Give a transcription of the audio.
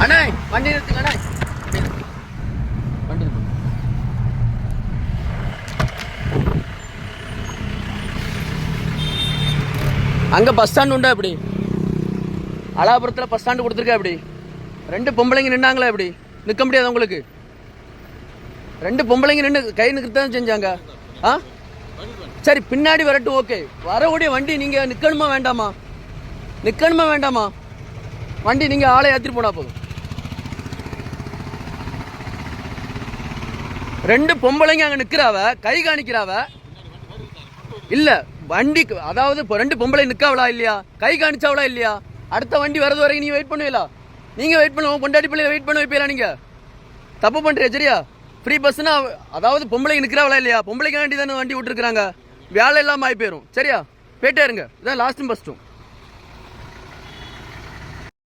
வண்டி நிறுத்துங்கண்ணா வண்டி அங்கே பஸ் ஸ்டாண்ட் உண்டா எப்படி அலாபுரத்தில் பஸ் ஸ்டாண்டு கொடுத்துருக்கா இப்படி? ரெண்டு பொம்பளைங்க நின்னாங்களா இப்படி? நிற்க முடியாது உங்களுக்கு? ரெண்டு பொம்பளைங்க நின்று கை நிற்கத்தான் செஞ்சாங்க? ஆ? சரி பின்னாடி வரட்டும் ஓகே வரக்கூடிய வண்டி நீங்கள் நிற்கணுமா வேண்டாமா? நிற்கணுமா வேண்டாமா? வண்டி நீங்கள் ஆளை ஏற்றிட்டு போனா போதும். ரெண்டு பொம்பளைங்க அங்கே நிற்கிறாவ கை காணிக்கிறாவ? இல்லை வண்டிக்கு அதாவது இப்போ ரெண்டு பொம்பளை நிற்காவளா இல்லையா? கை காணிச்சாவளா இல்லையா? அடுத்த வண்டி வரது வரைக்கும் நீ வெயிட் பண்ணுவீங்களா? நீங்கள் வெயிட் பண்ணுவோம் பொண்டாட்டி பிள்ளைய வெயிட் பண்ண வைப்பீங்களா நீங்கள் தப்பு பண்ணுறியா சரியா? ஃப்ரீ பஸ்னா அதாவது பொம்பளைங்க நிற்கிறாவளா இல்லையா? பொம்பளைக்கு வேண்டி தானே வண்டி விட்டுருக்குறாங்க. வேலை இல்லாமல் ஆகி போயிடும் சரியா? போயிட்டே இருங்க. இதான் லாஸ்ட்டும் ஃபஸ்ட்டும்